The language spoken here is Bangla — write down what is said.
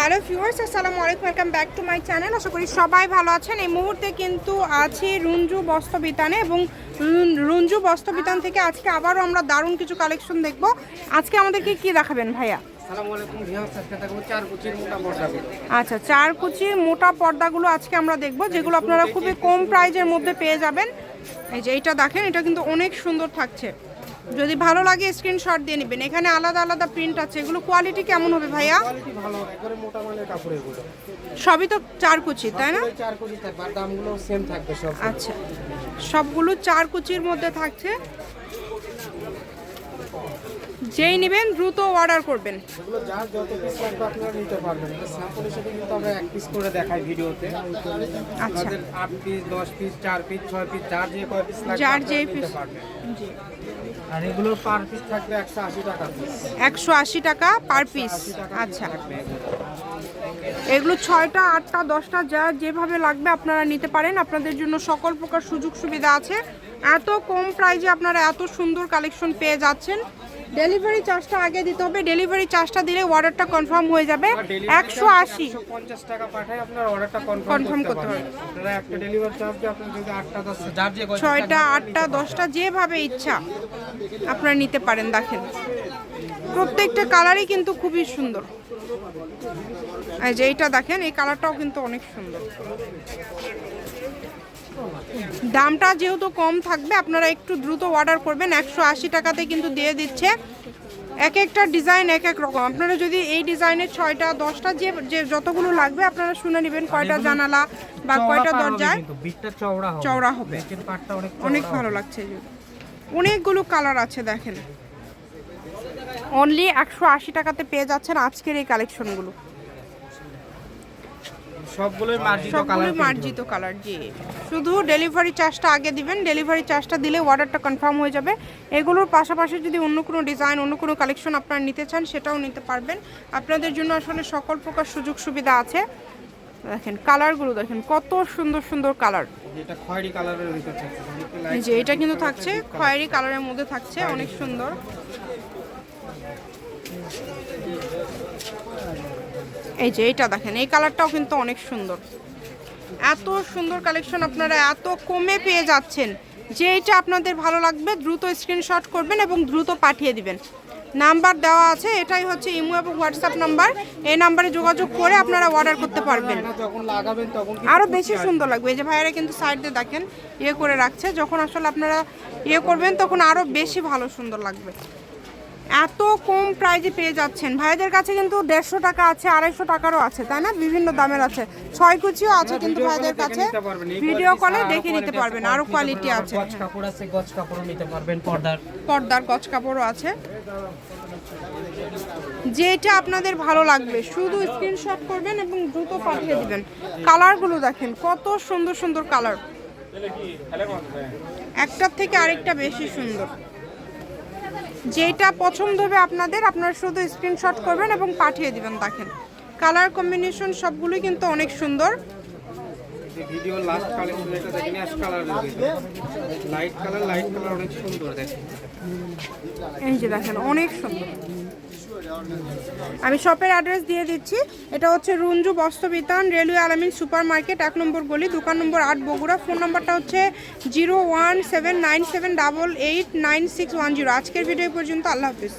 হ্যালো ভিউয়ার্স আসসালামু আলাইকুম welcome back to my channel. আশা করি সবাই ভালো আছেন। এই মুহূর্তে কিন্তু আছি রুঞ্জু বস্ত্রবিতানে এবং রুঞ্জু বস্ত্রবিতান থেকে আজকে আবারও আমরা দারুণ কিছু কালেকশন দেখব। আজকে আমাদেরকে কি দেখাবেন ভাইয়া? আচ্ছা চার কুচির মোটা পর্দাগুলো আজকে আমরা দেখব যেগুলো আপনারা খুবই কম প্রাইজের মধ্যে পেয়ে যাবেন। এই যে এইটা দেখেন এটা কিন্তু অনেক সুন্দর থাকছে। যদি ভালো লাগে স্ক্রিনশট দিয়ে নেবেন। এখানে আলাদা আলাদা প্রিন্ট আছে। এগুলো কোয়ালিটি কেমন হবে ভাইয়া? ভালো একবারে মোটা মানের কাপড় এগুলো সবই তো চার কুচি তাই না? চার কুচি থাকবে আর দামগুলো সেম থাকবে সব আচ্ছা। সবগুলো চার কুচির মধ্যে থাকছে। যেই নেবেন দ্রুত অর্ডার করবেন। এগুলো যার যত পিস লাগবে আপনারা নিতে পারবেন। স্যাম্পল হিসেবে কিন্তু আমরা এক পিস করে দেখাই ভিডিওতে। আচ্ছা। পিস দশ পিস চার পিস পিস যার যে কয় পিস লাগবে যার আপনারা যেই নিতে piece। পারবেন। জি। আর এগুলো পার পিস থাকবে একশো আশি টাকা পিস একশো আশি টাকা পার পিস আচ্ছা। এগুলো ছয়টা আটটা দশটা যা যেভাবে লাগবে আপনারা নিতে পারেন। আপনাদের জন্য সকল প্রকার সুযোগ সুবিধা আছে। এত কম প্রাইজে আপনারা এত সুন্দর কালেকশন পেয়ে যাচ্ছেন। ডেলিভারি চার্জটা আগে দিতে হবে। ডেলিভারি চার্জটা দিলে অর্ডারটা কনফার্ম হয়ে যাবে। একশো আশি। পঞ্চাশ টাকা পাঠায় আপনার অর্ডারটা কনফার্ম করতে একটা ডেলিভারি চার্জ আপনার যদি আটটা piece ছয়টা আটটা দশটা যেভাবে ইচ্ছা আপনারা নিতে পারেন দেখেন। প্রত্যেকটা কালারই কিন্তু খুবই সুন্দর। এই যে এইটা দেখেন এই কালারটাও কিন্তু অনেক সুন্দর। দামটা যেহেতু কম থাকবে আপনারা একটু দ্রুত অর্ডার করবেন। একশো আশি টাকাতে কিন্তু দিয়ে দিচ্ছে। এক একটা ডিজাইন এক এক রকম। আপনারা যদি এই ডিজাইনের ছয়টা দশটা যে যে যতগুলো লাগবে আপনারা শুনে নেবেন কয়টা জানালা বা কয়টা দরজায়। চওড়া হবে। অনেক ভালো লাগছে অনেকগুলো কালার আছে দেখেন। অনলি একশো আশি টাকাতে পেয়ে যাচ্ছেন আজকের এই কালেকশনগুলো সবগুলোই মার্জিত কালার মার্জিত কালার জি। শুধু ডেলিভারি চার্জটা আগে দিবেন ডেলিভারি চার্জটা দিলে অর্ডারটা কনফার্ম হয়ে যাবে। এগুলোর পাশাপাশি যদি অন্য কোনো ডিজাইন অন্য কোনো কালেকশন আপনারা নিতে চান সেটাও নিতে পারবেন। আপনাদের জন্য আসলে সকল প্রকার সুযোগ সুবিধা আছে। দেখেন কালারগুলো দেখেন কত সুন্দর সুন্দর কালার খয়েরি কালারের ভিতর থাকছে যে এটা কিন্তু থাকছে খয়েরি কালারের মধ্যে থাকছে অনেক সুন্দর। এই যে এইটা দেখেন এই কালারটাও কিন্তু অনেক সুন্দর। এত সুন্দর কালেকশন আপনারা এত কমে পেয়ে যাচ্ছেন। যে এটা আপনাদের ভালো লাগবে দ্রুত স্ক্রিনশট করবেন এবং দ্রুত পাঠিয়ে দিবেন। নাম্বার দেওয়া আছে এটাই হচ্ছে ইমো এবং হোয়াটসঅ্যাপ নাম্বার। এই নাম্বারে যোগাযোগ করে আপনারা অর্ডার করতে পারবেন। এটা যখন লাগাবেন তখন কিন্তু আরও বেশি সুন্দর লাগবে। এই যে ভাইয়েরা কিন্তু সাইড দিয়ে দেখেন ইয়ে করে রাখছে। যখন আসলে আপনারা ইয়ে করবেন তখন আরও বেশি ভালো সুন্দর লাগবে। এত কম প্রাইজে পেয়ে যাচ্ছেন। ভাইদের কাছে কিন্তু দেড়শো টাকা আছে আড়াইশো টাকারও আছে তাই না? বিভিন্ন দামের আছে। ছয় কুচিও আছে কিন্তু video ভাইদের কাছে। ভিডিও কলে দেখে নিতে পারবেন আরও কোয়ালিটি আছে। গজ কাপড় আছে গজ কাপড়ও নিতে পারবেন পর্দার। পর্দার গজ কাপড়ও আছে। যেটা আপনাদের ভালো লাগবে শুধু স্ক্রিনশট করবেন এবং দ্রুত পাঠিয়ে দিবেন। কালারগুলো দেখেন কত সুন্দর সুন্দর কালার। একটার থেকে আরেকটা বেশি সুন্দর। যেটা পছন্দ হবে আপনাদের, আপনারা শুধু স্ক্রিনশট করবেন এবং পাঠিয়ে দিবেন দেখেন। কালার কম্বিনেশন সবগুলোই কিন্তু অনেক সুন্দর। ভিডিও লাস্ট কালেকশন এটা দেখেন অ্যাশ ভিতর লাইট কালার লাইট কালার অনেক সুন্দর দেখেন এই যে দেখেন, অনেক সুন্দর। আমি শপের অ্যাড্রেস দিয়ে দিচ্ছি। এটা হচ্ছে Runju Bastrabitan railway Alamin super market এক নম্বর গলি, দোকান নম্বর আট বগুড়া। ফোন নম্বরটা হচ্ছে zero one seven nine seven double eight nine six one zero. আজকের ভিডিও পর্যন্ত, আল্লাহ হাফিজ।